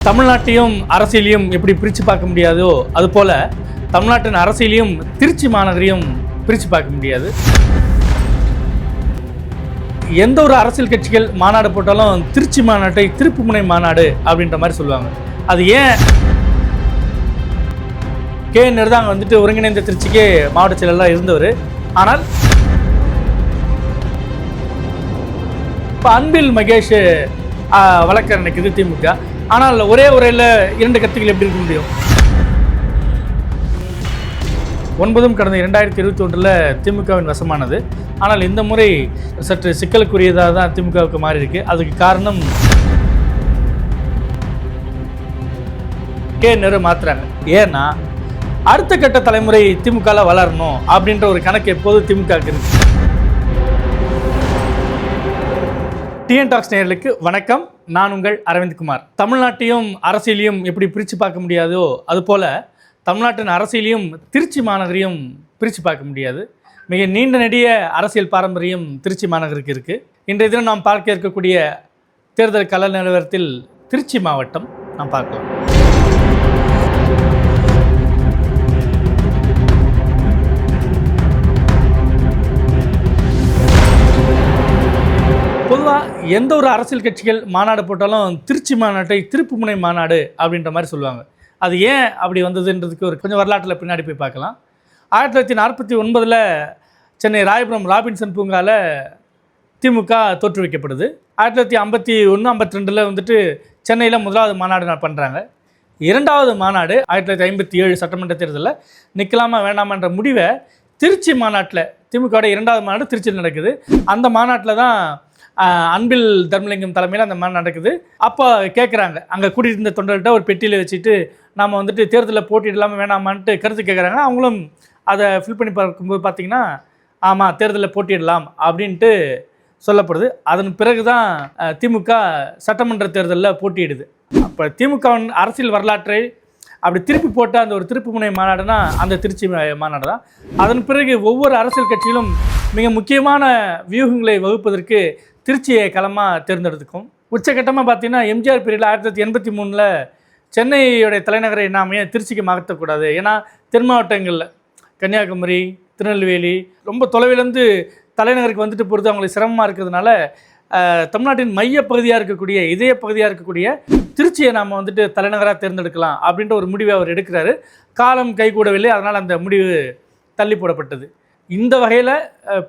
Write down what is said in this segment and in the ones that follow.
தமிழ்நாட்டையும் அரசியலையும் எப்படி பிரித்து பார்க்க முடியாதோ அது போல தமிழ்நாட்டின் அரசியலையும் திருச்சி மாநகரையும் பிரித்து பார்க்க முடியாது. எந்த ஒரு அரசியல் கட்சிகள் மாநாடு போட்டாலும் திருச்சி மாநாட்டை திருப்புமுனை மாநாடு அப்படின்ற மாதிரி சொல்லுவாங்க. அது ஏன்? கே. நிறுதாங்க வந்துட்டு ஒருங்கிணைந்த திருச்சிக்கே மாவட்ட செயலராக இருந்தவர். ஆனால் இப்போ அன்பில் மகேஷ் ஆஹ், வழக்கறிஞருக்கு திமுக. ஆனால் ஒரே உரையில் இரண்டு கட்சிகள் எப்படி இருக்க முடியும்? ஒன்பதும் கடந்த இரண்டாயிரத்தி இருபத்தி ஒன்றில் திமுகவின் வசமானது. ஆனால் இந்த முறை சற்று சிக்கலுக்குரியதாக தான் திமுகவுக்கு மாறி இருக்கு அதுக்கு காரணம் கே நெரு மாத்துறாங்க ஏன்னா அடுத்த கட்ட தலைமுறை திமுகவில் வளரணும் அப்படின்ற ஒரு கணக்கு எப்போதும் திமுகவுக்கு இருக்கு. டிஎன் டாக்ஸ் நேர்களுக்கு வணக்கம். நான் உங்கள் அரவிந்த்குமார் தமிழ்நாட்டையும் அரசியலையும் எப்படி பிரித்து பார்க்க முடியாதோ அதுபோல் தமிழ்நாட்டின் அரசியலையும் திருச்சி மாநகரையும் பிரித்து பார்க்க முடியாது. மிக நீண்ட நெடிய அரசியல் பாரம்பரியம் திருச்சி மாநகருக்கு இருக்குது இன்றைய தினம் நாம் பார்க்க இருக்கக்கூடிய தேர்தல் கள நிலவரத்தில் திருச்சி மாவட்டம். நாம் பார்க்கலாம். எந்த ஒரு அரசியல் கட்சிகள் மாநாடு போட்டாலும் திருச்சி மாநாட்டை திருப்புமுனை மாநாடு அப்படின்ற மாதிரி சொல்லுவாங்க. அது ஏன் அப்படி வந்ததுன்றதுக்கு ஒரு கொஞ்சம் வரலாற்றில் பின்னாடி போய் பார்க்கலாம். ஆயிரத்தி தொள்ளாயிரத்தி நாற்பத்தி ஒன்பதில் சென்னை ராயபுரம் ராபின்சன் பூங்காவில் திமுக தோற்றுவிக்கப்படுது ஆயிரத்தி தொள்ளாயிரத்தி ஐம்பத்தி ஒன்று ஐம்பத்தி ரெண்டில் வந்துட்டு சென்னையில் முதலாவது மாநாடு பண்ணுறாங்க இரண்டாவது மாநாடு ஆயிரத்தி தொள்ளாயிரத்தி ஐம்பத்தி ஏழு சட்டமன்ற தேர்தலில் நிற்கலாமா வேண்டாமான்ற முடிவை திருச்சி மாநாட்டில் திமுகவோட இரண்டாவது மாநாடு திருச்சியில் நடக்குது. அந்த மாநாட்டில் தான் அன்பில் தர்மலிங்கம் தலைமையில் அந்த மாதிரி நடக்குது. அப்போ கேட்குறாங்க அங்கே கூட்டியிருந்த தொண்டர்கிட்ட ஒரு பெட்டியில் வச்சுட்டு நாம் வந்துட்டு தேர்தலில் போட்டியிடலாமல் வேணாமான்ட்டு கருத்து கேட்குறாங்க அவங்களும் அதை ஃபில் பண்ணி பார்க்கும்போது பார்த்திங்கன்னா ஆமாம் தேர்தலில் போட்டியிடலாம் அப்படின்ட்டு சொல்லப்படுது. அதன் பிறகு தான் திமுக சட்டமன்ற தேர்தலில் போட்டியிடுது. அப்போ திமுகவின் அரசியல் வரலாற்றை அப்படி திருப்பி போட்ட அந்த ஒரு திருப்புமுனை மாநாடுனா அந்த திருச்சி மாநாடு தான். அதன் பிறகு ஒவ்வொரு அரசியல் கட்சியிலும் மிக முக்கியமான வியூகங்களை வகுப்பதற்கு திருச்சியை களமாக தேர்ந்தெடுத்துக்கும். உச்சகட்டமாக பார்த்தீங்கன்னா எம்ஜிஆர் பீரியடில் ஆயிரத்தி தொள்ளாயிரத்தி எண்பத்தி மூணில் சென்னையுடைய தலைநகரை நாம் ஏன் திருச்சிக்கு மாற்றக்கூடாது. ஏன்னா தென் மாவட்டங்களில் கன்னியாகுமரி திருநெல்வேலி ரொம்ப தொலைவிலேருந்து தலைநகருக்கு வந்துட்டு பொறுத்து அவங்களுக்கு சிரமமாக இருக்கிறதுனால தமிழ்நாட்டின் மைய பகுதியாக இருக்கக்கூடிய இதய பகுதியாக இருக்கக்கூடிய திருச்சியை நாம் வந்துட்டு தலைநகராக தேர்ந்தெடுக்கலாம் அப்படின்ற ஒரு முடிவை அவர் எடுக்கிறாரு. காலம் கைகூடவில்லை. அதனால் அந்த முடிவு தள்ளி போடப்பட்டது. இந்த வகையில்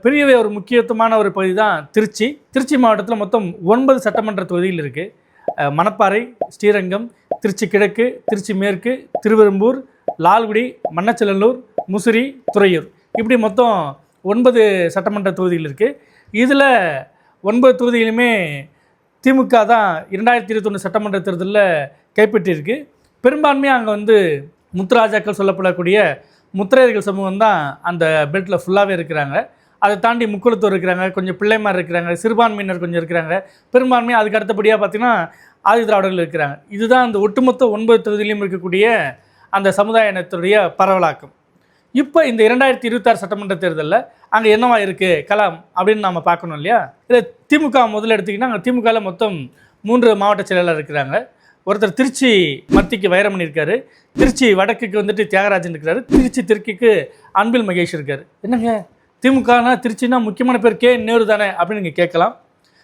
பெரிய ஒரு முக்கியத்துவமான ஒரு பகுதி தான் திருச்சி. திருச்சி மாவட்டத்தில் மொத்தம் ஒன்பது சட்டமன்ற தொகுதிகள் இருக்குது மணப்பாறை ஸ்ரீரங்கம் திருச்சி கிழக்கு திருச்சி மேற்கு திருவெரும்பூர் லால்குடி மண்ணச்சநல்லூர் முசிறி துறையூர். இப்படி மொத்தம் ஒன்பது சட்டமன்ற தொகுதிகள் இருக்குது இதில் ஒன்பது தொகுதியிலுமே திமுக தான் இரண்டாயிரத்தி இருபத்தொன்று சட்டமன்ற தேர்தலில் கைப்பற்றியிருக்கு. பெரும்பான்மையாக அங்கே வந்து முத்துராஜாக்கள் சொல்லப்படக்கூடிய முத்திரையர்கள் சமூகம் தான் அந்த பெல்ட்டில் ஃபுல்லாகவே இருக்கிறாங்க. அதை தாண்டி முக்குளத்தூர் இருக்கிறாங்க கொஞ்சம் பிள்ளைமார் இருக்கிறாங்க சிறுபான்மையினர் கொஞ்சம் இருக்கிறாங்க. பெரும்பான்மை அதுக்கு அடுத்தபடியாக பார்த்தீங்கன்னா ஆதி திராவிடர்கள் இருக்கிறாங்க. இதுதான் அந்த ஒட்டுமொத்த ஒன்பது தொகுதியிலையும் இருக்கக்கூடிய அந்த சமுதாய இனத்துடைய பரவலாக்கம். இப்போ இந்த இரண்டாயிரத்தி இருபத்தாறு சட்டமன்ற தேர்தலில் அங்கே என்னவா இருக்குது கலாம் அப்படின்னு நம்ம பார்க்கணும் இல்லையா? இல்லை திமுக முதல்ல எடுத்திங்கன்னா அங்கே திமுகவில் மொத்தம் மூன்று மாவட்ட செயலாளர் இருக்கிறாங்க. ஒருத்தர் திருச்சி மத்திக்கு வைரமணி இருக்காரு திருச்சி வடக்குக்கு வந்துட்டு தியாகராஜன் இருக்காரு. திருச்சி தெற்குக்கு அன்பில் மகேஷ் இருக்காரு. என்னங்க? திமுகனா திருச்சினா முக்கியமான பேர் கே நேரு தானே அப்படின்னு நீங்கள் கேட்கலாம்.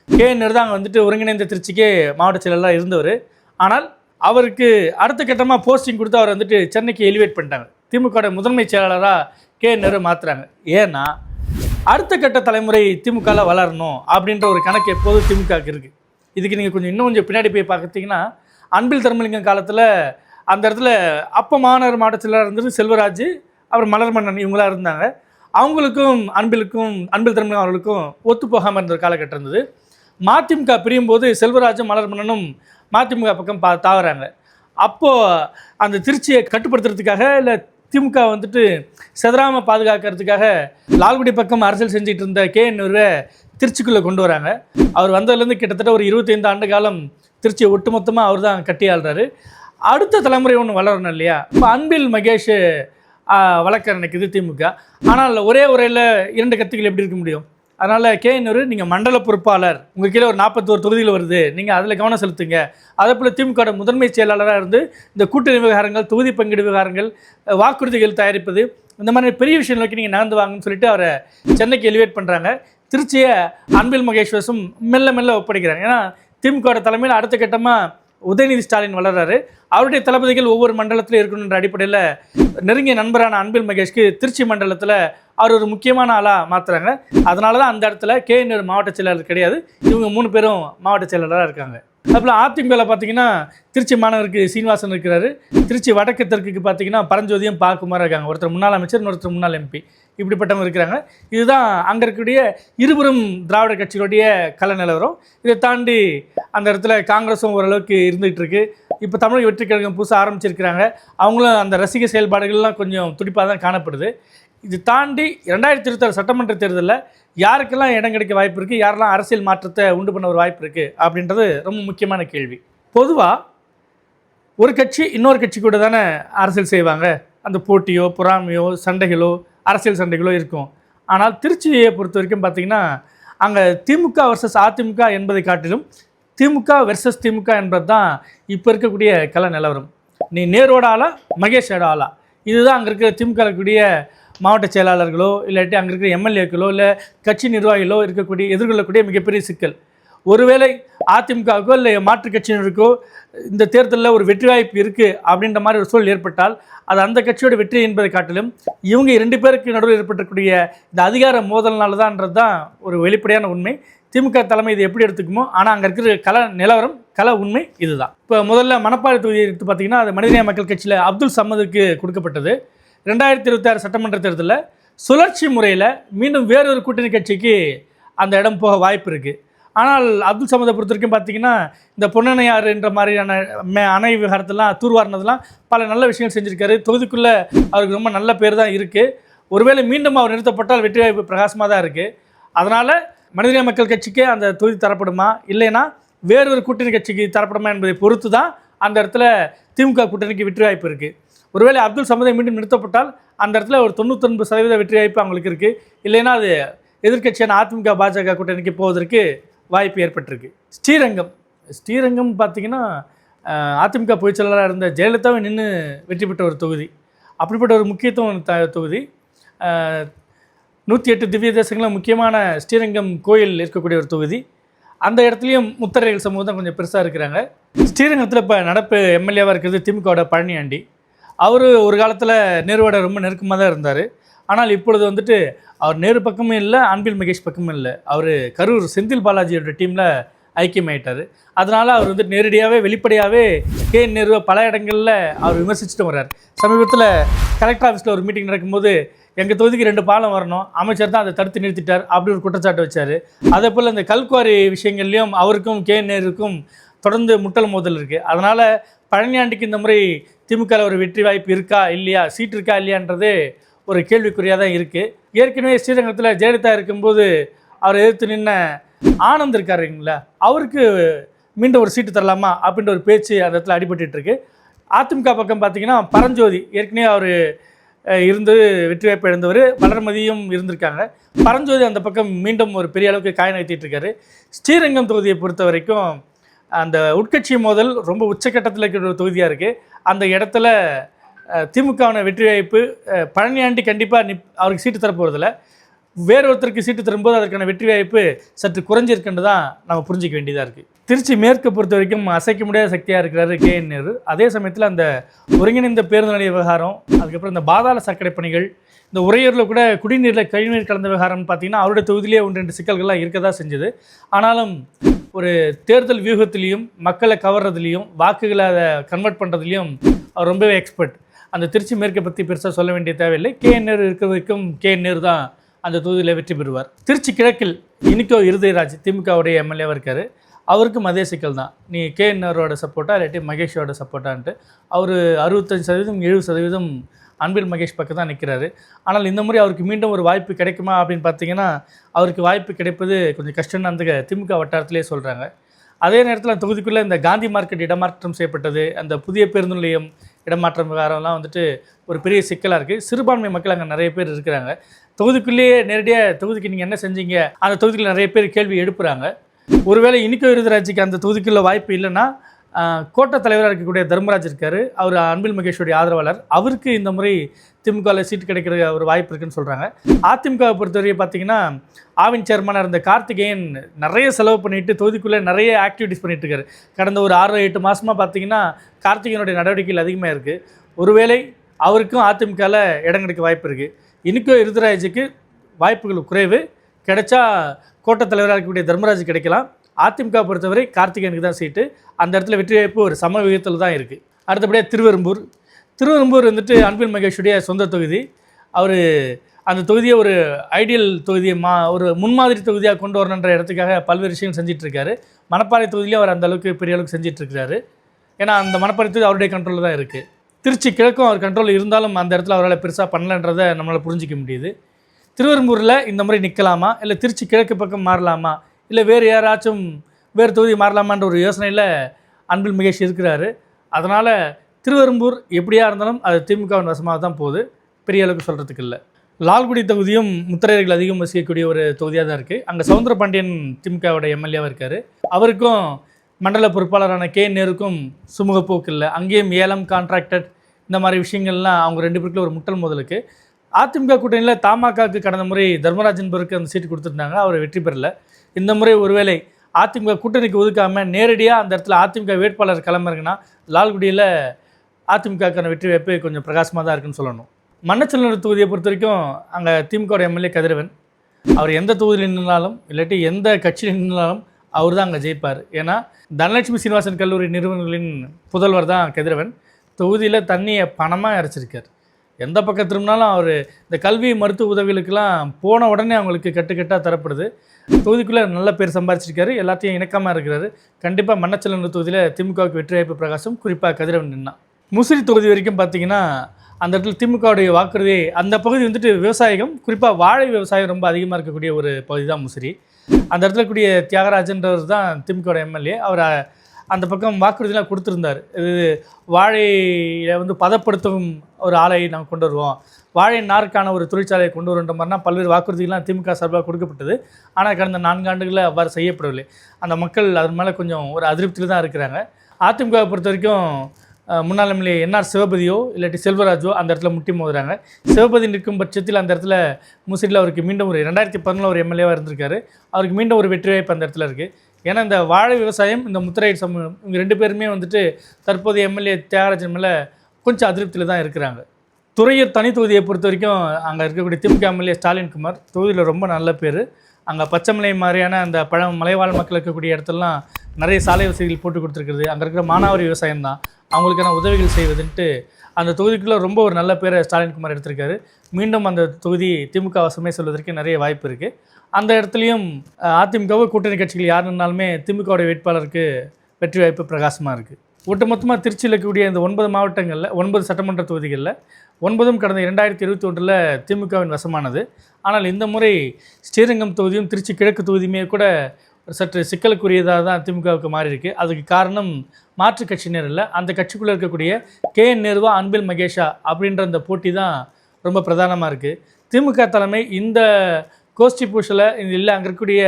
கே நேரு தான் அங்கே வந்துட்டு ஒருங்கிணைந்த திருச்சிக்கே மாவட்ட செயலாளராக இருந்தவர். ஆனால் அவருக்கு அடுத்த கட்டமாக போஸ்டிங் கொடுத்து அவர் வந்துட்டு சென்னைக்கு எலிவேட் பண்ணிட்டாங்க. திமுக முதன்மை செயலாளராக கே நேரு மாத்துறாங்க. ஏன்னா அடுத்த கட்ட தலைமுறை திமுகவில் வளரணும் அப்படின்ற ஒரு கணக்கு எப்போதும் திமுகவுக்கு இருக்குது இதுக்கு நீங்கள் கொஞ்சம் இன்னும் கொஞ்சம் பின்னாடி போய் பார்த்தீங்கன்னா அன்பில் தர்மலிங்கம் காலத்தில் அந்த இடத்துல அப்போ மாநகர் மாவட்ட செயலாளர் இருந்தது செல்வராஜ் அப்புறம் மலர்மன்னன் இவங்களாம் இருந்தாங்க. அவங்களுக்கும் அன்பிலுக்கும் அன்பில் தர்மலிங்கம் அவர்களுக்கும் ஒத்து போகாமல் இருந்த ஒரு காலகட்டம் இருந்தது. மதிமுக பிரியும் போது செல்வராஜும் மலர்மன்னனும் மதிமுக பக்கம் பா தாவறாங்க. அப்போது அந்த திருச்சியை கட்டுப்படுத்துறதுக்காக இல்லை திமுக வந்துட்டு செதறாம பாதுகாக்கிறதுக்காக லால்குடி பக்கம் அரசியல் செஞ்சுட்டு இருந்த கே என்னூரை திருச்சிக்குள்ளே கொண்டு வராங்க. அவர் வந்ததுலேருந்து கிட்டத்தட்ட ஒரு இருபத்தைந்து ஆண்டு காலம் திருச்சியை ஒட்டுமொத்தமாக அவர் தான் கட்டி ஆள்றாரு. அடுத்த தலைமுறை ஒன்று வளரணும் இல்லையா? இப்போ அன்பில் மகேஷ் ஆஹ், வழக்கறிஞருக்கு இது திமுக. ஆனால் ஒரே உரையில் இரண்டு கத்துக்கள் எப்படி இருக்க முடியும்? அதனால் கே கேஎன்ஆர் நீங்கள் மண்டல பொறுப்பாளர். உங்கள் கீழே ஒரு நாற்பத்தோரு தொகுதியில் வருது. நீங்கள் அதில் கவனம் செலுத்துங்க. அதே போல் திமுக முதன்மை செயலாளராக இருந்து இந்த கூட்டணி விவகாரங்கள் தொகுதி பங்கீடு விவகாரங்கள் வாக்குறுதிகள் தயாரிப்பது இந்த மாதிரி பெரிய விஷயம் நோக்கி நீங்கள் நடந்து வாங்கன்னு சொல்லிட்டு அவரை சென்னைக்கு எலிவேட் பண்ணுறாங்க திருச்சியை அன்பில் மகேஸ்வரசும் மெல்ல மெல்ல ஒப்படைக்கிறாங்க. ஏன்னா திமுக தலைமையில் அடுத்த கட்டமாக உதயநிதி ஸ்டாலின் வளர்றாரு. அவருடைய தளபதிகள் ஒவ்வொரு மண்டலத்திலும் இருக்கணுன்ற அடிப்படையில் நெருங்கிய நண்பரான அன்பில் மகேஷ்க்கு திருச்சி மண்டலத்தில் அவர் ஒரு முக்கியமான ஆளாக மாற்றுறாங்க அதனால தான் அந்த இடத்துல கேஎன்ஆர் மாவட்ட செயலாளர் கிடையாது. இவங்க மூணு பேரும் மாவட்ட செயலாளராக இருக்காங்க. அதுபோல் அதிமுகவில் பார்த்தீங்கன்னா திருச்சி மாநகருக்கு சீனிவாசன் இருக்கிறாரு. திருச்சி வடக்கு தெற்குக்கு பார்த்தீங்கன்னா பரஞ்சோதியும் பாக்குமார் இருக்காங்க. ஒருத்தர் முன்னாள் அமைச்சர் இன்னொருத்தர் முன்னாள் எம்பி. இப்படிப்பட்டவங்க இருக்கிறாங்க. இதுதான் அங்கே இருக்கக்கூடிய இருபெரும் திராவிட கட்சிகளுடைய கல நிலவரம். இதை தாண்டி அந்த இடத்துல காங்கிரஸும் ஓரளவுக்கு இருந்துகிட்டு இருக்கு. இப்போ தமிழக வெற்றி கழகம் புதுசாக ஆரம்பிச்சிருக்கிறாங்க. அவங்களும் அந்த ரசிக செயல்பாடுகள்லாம் கொஞ்சம் துடிப்பாக தான் காணப்படுது. இது தாண்டி ரெண்டாயிரத்தி இருபத்தாறு சட்டமன்ற தேர்தலில் யாருக்கெல்லாம் இடம் கிடைக்க வாய்ப்பு இருக்குது யாரெல்லாம் அரசியல் மாற்றத்தை உண்டு பண்ண ஒரு வாய்ப்பு இருக்குது அப்படின்றது ரொம்ப முக்கியமான கேள்வி. பொதுவாக ஒரு கட்சி இன்னொரு கட்சி கூட தானே அரசியல் செய்வாங்க. அந்த போட்டியோ பொறாமையோ சண்டைகளோ அரசியல் சண்டைகளோ இருக்கும். ஆனால் திருச்சியை பொறுத்த வரைக்கும் பார்த்திங்கன்னா அங்கே திமுக வர்சஸ் அதிமுக என்பதை காட்டிலும் திமுக வெர்சஸ் திமுக என்பது தான் இப்போ இருக்கக்கூடிய கல நிலவரம். நீ நேரோட ஆளா மகேஷோட ஆளா? இதுதான் அங்கே இருக்கிற திமுக இருக்கக்கூடிய மாவட்ட செயலாளர்களோ இல்லாட்டி அங்கே இருக்கிற எம்எல்ஏக்களோ இல்லை கட்சி நிர்வாகிகளோ இருக்கக்கூடிய எதிர்கொள்ளக்கூடிய மிகப்பெரிய சிக்கல். ஒருவேளை அதிமுகவுக்கோ இல்லை மாற்றுக் கட்சியினருக்கோ இந்த தேர்தலில் ஒரு வெற்றி வாய்ப்பு இருக்குது அப்படின்ற மாதிரி ஒரு சூழல் ஏற்பட்டால் அது அந்த கட்சியோட வெற்றி என்பதை காட்டிலும் இவங்க இரண்டு பேருக்கு நடுவில் ஏற்பட்டக்கூடிய இந்த அதிகார மோதல்னால தான்ன்றது தான் ஒரு வெளிப்படையான உண்மை. திமுக தலைமை இது எப்படி எடுத்துக்குமோ ஆனால் அங்கே இருக்கிற கல நிலவரம் கல உண்மை இதுதான். இப்போ முதல்ல மணப்பாறை தொகுதியை எடுத்து பார்த்தீங்கன்னா அது மனிதநேய மக்கள் கட்சியில் அப்துல் சம்மதுக்கு கொடுக்கப்பட்டது. ரெண்டாயிரத்தி இருபத்தாறு சட்டமன்ற தேர்தலில் சுழற்சி முறையில் மீண்டும் வேறொரு கூட்டணி கட்சிக்கு அந்த இடம் போக வாய்ப்பு இருக்குது ஆனால் அப்துல் சமதை பொறுத்த வரைக்கும் பார்த்தீங்கன்னா இந்த பொன்னணையார் என்ற மாதிரியான மே அணை விவகாரத்தெல்லாம் தூர்வாரினதெல்லாம் பல நல்ல விஷயங்கள் செஞ்சுருக்காரு. தொகுதிக்குள்ளே அவருக்கு ரொம்ப நல்ல பேர் தான் இருக்குது ஒருவேளை மீண்டும் அவர் நிறுத்தப்பட்டால் வெற்றி வாய்ப்பு பிரகாசமாக தான் இருக்குது அதனால் மனிதநேய மக்கள் கட்சிக்கே அந்த தொகுதி தரப்படுமா? இல்லைன்னா வேறு ஒரு கூட்டணி கட்சிக்கு தரப்படுமா என்பதை பொறுத்து தான் அந்த இடத்துல திமுக கூட்டணிக்கு வெற்றி வாய்ப்பு இருக்குது ஒருவேளை அப்துல் சமதை மீண்டும் நிறுத்தப்பட்டால் அந்த இடத்துல ஒரு தொண்ணூத்தொன்பது சதவீத வெற்றி வாய்ப்பு அவங்களுக்கு இருக்குது இல்லைன்னா அது எதிர்க்கட்சியான அதிமுக பாஜக கூட்டணிக்கு போவதற்கு வாய்ப்பு ஏற்பட்டிருக்கு. ஸ்ரீரங்கம். ஸ்ரீரங்கம் பார்த்தீங்கன்னா அதிமுக பொதுச் செயலாளராக இருந்த ஜெயலலிதாவை நின்று வெற்றி பெற்ற ஒரு தொகுதி. அப்படிப்பட்ட ஒரு முக்கியத்துவம் த தொகுதி. நூற்றி எட்டு திவ்ய தேசங்களில் முக்கியமான ஸ்ரீரங்கம் கோயில் இருக்கக்கூடிய ஒரு தொகுதி. அந்த இடத்துலையும் முத்தரைகள் சமூகம் தான் கொஞ்சம் பெருசாக இருக்கிறாங்க. ஸ்ரீரங்கத்தில் இப்போ நடப்பு எம்எல்ஏவாக இருக்கிறது திமுகவோட பழனியாண்டி. அவர் ஒரு காலத்தில் நேருவோட ரொம்ப நெருக்கமாக தான் இருந்தார். ஆனால் இப்பொழுது வந்துட்டு அவர் நேரு பக்கமும் இல்லை அன்பில் மகேஷ் பக்கமும் இல்லை. அவர் கரூர் செந்தில் பாலாஜியோட டீமில் ஐக்கியமாயிட்டார். அதனால் அவர் வந்து நேரடியாகவே வெளிப்படையாகவே கே நேருவை பல இடங்களில் அவர் விமர்சிச்சுட்டு வர்றார். சமீபத்தில் கலெக்டர் ஆஃபீஸில் ஒரு மீட்டிங் நடக்கும்போது எங்கள் தொகுதிக்கு ரெண்டு பாலம் வரணும் அமைச்சர் தான் அதை தடுத்து நிறுத்திட்டார் அப்படி ஒரு குற்றச்சாட்டு வச்சார். அதே போல் இந்த கல்குவாரி விஷயங்கள்லையும் அவருக்கும் கே நேருக்கும் தொடர்ந்து முட்டல் மோதல் இருக்குது அதனால் பழனியாண்டிக்கு இந்த முறை திமுகவில் ஒரு வெற்றி வாய்ப்பு இருக்கா இல்லையா சீட் இருக்கா இல்லையான்றது ஒரு கேள்விக்குறியாக தான் இருக்குது ஏற்கனவே ஸ்ரீரங்கத்தில் ஜெயலலிதா இருக்கும்போது அவர் எதிர்த்து நின்ன ஆனந்த் இருக்காருங்களா அவருக்கு மீண்டும் ஒரு சீட்டு தரலாமா அப்படின்ற ஒரு பேச்சு அந்த இடத்துல அடிபட்டுட்டு இருக்கு. அதிமுக பக்கம் பார்த்தீங்கன்னா பரஞ்சோதி ஏற்கனவே அவர் இருந்து வெற்றி வாய்ப்பு இழந்தவர் வளர்மதியும் இருந்திருக்காங்க. பரஞ்சோதி அந்த பக்கம் மீண்டும் ஒரு பெரிய அளவுக்கு காய நகர்த்திட்டு இருக்காரு. ஸ்ரீரங்கம் தொகுதியை பொறுத்த வரைக்கும் அந்த உட்கட்சி மோதல் ரொம்ப உச்சக்கட்டத்தில் இருக்கிற ஒரு தொகுதியாக இருக்குது அந்த இடத்துல திமுகவின வெற்றி வாய்ப்பு பழனியாண்டி கண்டிப்பாக நிப் அவருக்கு சீட்டு தரப்போகிறதில்ல வேறொருத்தருக்கு சீட்டு தரும்போது அதற்கான வெற்றி வாய்ப்பு சற்று குறைஞ்சிருக்குன்னு தான் நம்ம புரிஞ்சிக்க வேண்டியதாக இருக்குது திருச்சி மேற்கு பொறுத்த வரைக்கும் அசைக்க முடியாத சக்தியாக இருக்கிறாரு கே. என். நேரு. அதே சமயத்தில் அந்த ஒருங்கிணைந்த பேருந்து நிலைய விவகாரம் அதுக்கப்புறம் இந்த பாதாள சாக்கடை பணிகள் இந்த உறையூரில் கூட குடிநீரில் கழிவுநீர் கலந்த விவகாரம்னு பார்த்தீங்கன்னா அவருடைய தொகுதியிலே ஒன்று ரெண்டு சிக்கல்கள்லாம் இருக்க தான் செஞ்சது. ஆனாலும் ஒரு தேர்தல் வியூகத்திலையும் மக்களை கவர்றதுலையும் வாக்குகளை அதை கன்வெர்ட் பண்ணுறதுலையும் அவர் ரொம்பவே எக்ஸ்பர்ட் அந்த திருச்சி மேற்கை பற்றி பெருசாக சொல்ல வேண்டிய தேவையில்லை. கே என் நேரு வரைக்கும் தான் அந்த தொகுதியில் வெற்றி பெறுவார். திருச்சி கிழக்கில் இனிக்கோ இருதயராஜ் திமுகவுடைய எம்எல்ஏவாக இருக்கார். அவருக்கும் அதே சிக்கல் தான். நீ கேஎன்ஆரோட என் சப்போர்ட்டா இல்லாட்டி மகேஷோட சப்போர்ட்டான்ட்டு. அவர் அறுபத்தஞ்சு சதவீதம் எழுபது சதவீதம் அன்பில் மகேஷ் பக்கம் தான் நிற்கிறாரு ஆனால் இந்த முறை அவருக்கு மீண்டும் ஒரு வாய்ப்பு கிடைக்குமா அப்படின்னு பார்த்தீங்கன்னா அவருக்கு வாய்ப்பு கிடைப்பது கொஞ்சம் கஷ்டம்னு அந்த திமுக வட்டாரத்திலே சொல்கிறாங்க அதே நேரத்தில் அந்த தொகுதிக்குள்ளே இந்த காந்தி மார்க்கெட் இடமாற்றம் செய்யப்பட்டது அந்த புதிய பேருந்து நிலையம் இடமாற்றம் விவகாரம்லாம் வந்துட்டு ஒரு பெரிய சிக்கலாக இருக்குது சிறுபான்மை மக்கள் அங்கே நிறைய பேர் இருக்கிறாங்க. தொகுதிக்குள்ளேயே நேரடியாக தொகுதிக்கு நீங்கள் என்ன செஞ்சீங்க? அந்த தொகுதிக்குள்ள நிறைய பேர் கேள்வி எழுப்புறாங்க. ஒருவேளை இனிக்கோ விருதுராஜுக்கு அந்த தொகுதிக்குள்ள வாய்ப்பு இல்லைன்னா கோட்ட தலைவராக இருக்கக்கூடிய தர்மராஜ் இருக்கார். அவர் அன்பில் மகேஷுடைய ஆதரவாளர். அவருக்கு இந்த முறை திமுகவில் சீட் கிடைக்கிற ஒரு வாய்ப்பு இருக்குன்னு சொல்கிறாங்க அதிமுகவை பொறுத்தவரையை பார்த்தீங்கன்னா ஆவின் சேர்மனாக இருந்த கார்த்திகேயன் நிறைய செலவு பண்ணிட்டு தொகுதிக்குள்ளே நிறைய ஆக்டிவிட்டிஸ் பண்ணிட்டு இருக்காரு. கடந்த ஒரு ஆறு எட்டு மாதமாக பார்த்தீங்கன்னா கார்த்திகேயனுடைய நடவடிக்கைகள் அதிகமாக இருக்குது ஒருவேளை அவருக்கும் அதிமுகவில் இடம் கிடைக்க வாய்ப்பு இருக்குது இனிக்கோ இருதராஜுக்கு வாய்ப்புகள் குறைவு. கிடைச்சா கோட்ட தலைவராக இருக்கக்கூடிய தர்மராஜ் கிடைக்கலாம். அதிமுக பொறுத்தவரை கார்த்திகேயனுக்கு தான் சீட்டு. அந்த இடத்துல வெற்றி வாய்ப்பு ஒரு சம விகிதத்தில் தான் இருக்குது அடுத்தபடியாக திருவெரும்பூர் திருவெரும்பூர் வந்துட்டு அன்பில் மகேஷுடைய சொந்த தொகுதி. அவர் அந்த தொகுதியை ஒரு ஐடியல் தொகுதியை மா ஒரு முன்மாதிரி தொகுதியாக கொண்டு வரணுன்ற இடத்துக்காக பல்வேறு விஷயங்கள் செஞ்சிட்ருக்காரு. மணப்பாறை தொகுதியிலே அவர் அந்த அளவுக்கு பெரிய அளவுக்கு செஞ்சிட்ருக்கிறாரு. ஏன்னா அந்த மணப்பாறை தொகுதி அவருடைய கண்ட்ரோலில் தான் இருக்குது திருச்சி கிழக்கும் அவர் கண்ட்ரோல் இருந்தாலும் அந்த இடத்துல அவரால் பெருசாக பண்ணலன்றதை நம்மளால் புரிஞ்சிக்க முடியுது. திருவெரும்பூரில் இந்த முறை நிற்கலாமா இல்லை திருச்சி கிழக்கு பக்கம் மாறலாமா? இல்லை வேறு யாராச்சும் வேறு தொகுதி மாறலாமான்ற ஒரு யோசனையில் அன்பில் மகேஷ் இருக்கிறாரு. அதனால் திருவெரும்பூர் எப்படியா இருந்தாலும் அது திமுகவின் வசமாக தான் போகுது. பெரிய அளவுக்கு சொல்கிறதுக்கு இல்லை. லால்குடி தொகுதியும் முத்திரையர்கள் அதிகம் வசிக்கக்கூடிய ஒரு தொகுதியாக தான் இருக்குது அங்கே சவுந்தர பாண்டியன் திமுகவோட எம்எல்ஏவாக இருக்கார். அவருக்கும் மண்டல பொறுப்பாளரான கே நேருக்கும் சுமூக போக்கு இல்லை. அங்கேயும் ஏலம் கான்ட்ராக்டட் இந்த மாதிரி விஷயங்கள்லாம் அவங்க ரெண்டு பேருக்குள்ள ஒரு முட்டல் முதலுக்கு அதிமுக கூட்டணியில் தமாகாவுக்கு கடந்த முறை தர்மராஜன் என்பவருக்கு அந்த சீட்டு கொடுத்துருந்தாங்க. அவர் வெற்றி பெறல. இந்த முறை ஒருவேளை அதிமுக கூட்டணிக்கு ஒதுக்காமல் நேரடியாக அந்த இடத்துல அதிமுக வேட்பாளர் கிளம்புறீங்கன்னா லால்குடியில் அதிமுகக்கான வெற்றி வாய்ப்பு கொஞ்சம் பிரகாசமாக தான் இருக்குன்னு சொல்லணும். மன்னச்சநல்லூர் தொகுதியை பொறுத்த வரைக்கும் அங்கே திமுக எம்எல்ஏ கதிரவன். அவர் எந்த தொகுதியில் நின்றாலும் இல்லாட்டி எந்த கட்சியில் நின்றாலும் அவர் தான் அங்கே ஜெயிப்பார். ஏன்னா தனலட்சுமி சீனிவாசன் கல்லூரி நிறுவனங்களின் புதல்வர் தான் கதிரவன். தொகுதியில் தண்ணியை பணமாக இறைச்சிருக்கார் எந்த பக்கம் திரும்பினாலும் அவர் இந்த கல்வி மருத்துவ உதவிகளுக்கெல்லாம் போன உடனே அவங்களுக்கு கட்டுக்கட்டாக தரப்படுது. தொகுதிக்குள்ளே நல்ல பேர் சம்பாரிச்சிருக்காரு எல்லாத்தையும் இணக்கமாக இருக்கிறாரு. கண்டிப்பாக மன்னச்சலன் தொகுதியில் திமுகவுக்கு வெற்றி வாய்ப்பு பிரகாசம் குறிப்பாக கதிரவன் நின்னான் முசிறி தொகுதி வரைக்கும் பார்த்தீங்கன்னா அந்த இடத்துல திமுகவுடைய வாக்குறுதி அந்த பகுதி வந்துட்டு விவசாயம் குறிப்பாக வாழை விவசாயம் ரொம்ப அதிகமாக இருக்கக்கூடிய ஒரு பகுதி தான் முசிறி. அந்த இடத்துல கூடிய தியாகராஜன்றவர் தான் திமுகவுடைய எம்எல்ஏ. அவர் அந்த பக்கம் வாக்குறுதிலாம் கொடுத்துருந்தார். இது வாழையை வந்து பதப்படுத்தும் ஒரு ஆலையை நாங்கள் கொண்டு வருவோம். வாழை நாருக்கான ஒரு தொழிற்சாலையை கொண்டு வருன்ற மாதிரினா பல்வேறு வாக்குறுதிகள்லாம் திமுக சார்பாக கொடுக்கப்பட்டது. ஆனால் கடந்த நான்கு ஆண்டுகளில் அவ்வாறு செய்யப்படவில்லை. அந்த மக்கள் அதன் மேலே கொஞ்சம் ஒரு அதிருப்தியில் தான் இருக்கிறாங்க. அதிமுகவை பொறுத்த வரைக்கும் முன்னாள் எம்எல்ஏ என்ஆர் சிவபதியோ இல்லாட்டி செல்வராஜோ அந்த இடத்துல முட்டி மோதுறாங்க. சிவபதி நிற்கும் பட்சத்தில் அந்த இடத்துல முசிறியில் அவருக்கு மீண்டும் ஒரு ரெண்டாயிரத்தி பதினொன்று ஒரு எம்எல்ஏவாக இருந்திருக்காரு. அவருக்கு மீண்டும் ஒரு வெற்றி வாய்ப்பு அந்த இடத்துல இருக்குது ஏன்னா இந்த வாழை விவசாயம் இந்த முத்திரையீடு சமூகம் இவங்க ரெண்டு பேருமே வந்துட்டு தற்போதைய எம்எல்ஏ தியாகராஜன் மேலே கொஞ்சம் அதிருப்தியில் தான் இருக்கிறாங்க. துறையூர் தனி தொகுதியை பொறுத்த வரைக்கும் அங்கே இருக்கக்கூடிய திமுக எம்எல்ஏ ஸ்டாலின் குமார் தொகுதியில் ரொம்ப நல்ல பேர். அங்கே பச்சைமலை மாதிரியான அந்த பழ மலைவாழ் மக்கள் இருக்கக்கூடிய இடத்துலலாம் நிறைய சாலை வசதிகள் போட்டு கொடுத்துருக்குறது. அங்கே இருக்கிற மானாவாரி விவசாயம் தான். அவங்களுக்கான உதவிகள் செய்வதுன்ட்டு அந்த தொகுதிக்குள்ளே ரொம்ப ஒரு நல்ல பேரை ஸ்டாலின் குமார் எடுத்திருக்காரு. மீண்டும் அந்த தொகுதி திமுக வசமே சொல்வதற்கு நிறைய வாய்ப்பு இருக்குது அந்த இடத்துலையும் அஹ், அதிமுகவோ கூட்டணி கட்சிகள் யார் திமுகவுடைய வேட்பாளருக்கு வெற்றி வாய்ப்பு பிரகாசமாக இருக்குது ஒட்டுமொத்தமாக திருச்சியில் இருக்கக்கூடிய இந்த ஒன்பது மாவட்டங்களில் ஒன்பது சட்டமன்ற தொகுதிகளில் ஒன்பதும் கடந்த இரண்டாயிரத்தி இருபத்தி ஒன்றில் திமுகவின் வசமானது. ஆனால் இந்த முறை ஸ்ரீரங்கம் தொகுதியும் திருச்சி கிழக்கு தொகுதியுமே கூட சற்று சிக்கலுக்குரியதாக தான் திமுகவுக்கு மாறி இருக்கு அதுக்கு காரணம் மாற்று கட்சியினர் இல்லை. அந்த கட்சிக்குள்ளே இருக்கக்கூடிய கே என் நேருவா அன்பில் மகேஷா அப்படின்ற அந்த போட்டி தான் ரொம்ப பிரதானமாக இருக்குது திமுக தலைமை இந்த கோஷ்டி பூஷலை இது இல்லை அங்கே இருக்கக்கூடிய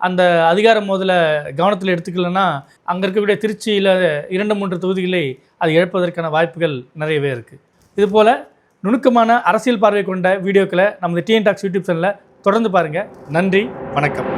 அந்த அதிகார மோதலை கவனத்தில் எடுத்துக்கலன்னா அங்கே இருக்கக்கூடிய திருச்சியில் இரண்டு மூன்று தொகுதிகளை அது இழப்பதற்கான வாய்ப்புகள் நிறையவே இருக்குது இதுபோல் நுணுக்கமான அரசியல் பார்வை கொண்ட வீடியோக்களை நமது டிஎன் டாக்ஸ் யூடியூப் சேனலில் தொடர்ந்து பாருங்கள் நன்றி வணக்கம்.